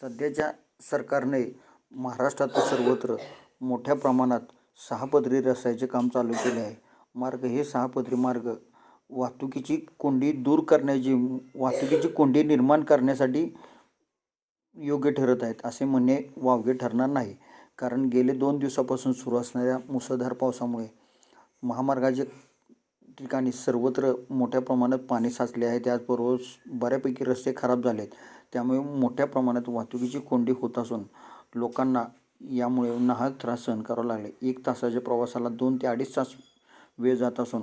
सध्याच्या सरकारने महाराष्ट्रात सर्वत्र मोठ्या प्रमाणात सहापदरी रस्त्याचे काम चालू केले आहे. मार्ग हे सहापदरी मार्ग वाहतुकीची कोंडी दूर करण्याची वाहतुकीची कोंडी निर्माण करण्यासाठी योग्य ठरत आहेत असे म्हणणे वावगे ठरणार नाही. कारण गेले दोन दिवसापासून सुरू असणाऱ्या मुसळधार पावसामुळे महामार्गाचे ठिकाणी सर्वत्र मोठ्या प्रमाणात पाणी साचले आहे. त्याचबरोबर बऱ्यापैकी रस्ते खराब झाले आहेत त्यामुळे मोठ्या प्रमाणात वाहतुकीची कोंडी होत असून लोकांना यामुळे नाहक त्रास सहन करावा लागले. एक तासाच्या प्रवासाला दोन ते अडीच तास वेळ जात असून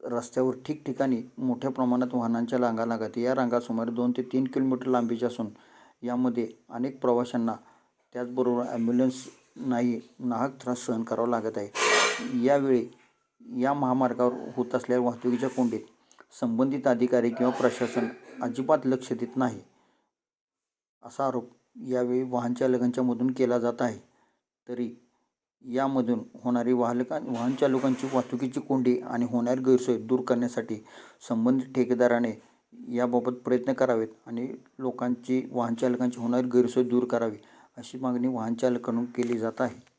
रस्त्यावर ठिकठिकाणी मोठ्या प्रमाणात वाहनांच्या रांगा लागत. या रांगा सुमारे दोन ते तीन किलोमीटर लांबीच्या असून यामध्ये अनेक प्रवाशांना त्याचबरोबर ॲम्ब्युलन्स नाही नाहक त्रास सहन करावा लागत आहे. यावेळी या महामार्गावर होत असलेल्या वाहतुकीच्या कोंडीत संबंधित अधिकारी किंवा प्रशासन अजिबात लक्ष देत नाही असा आरोप यावेळी वाहनचालकांच्यामधून मधून केला जात आहे. तरी यामधून होणारी वाहलका वाहन चालकांची वाहतुकीची कोंडी आणि होणारी गैरसोय दूर करण्यासाठी संबंधित ठेकेदाराने याबाबत प्रयत्न करावेत आणि लोकांची वाहनचालकांची होणारी गैरसोय दूर करावी अशी मागणी वाहनचालकांकडून केली जात आहे.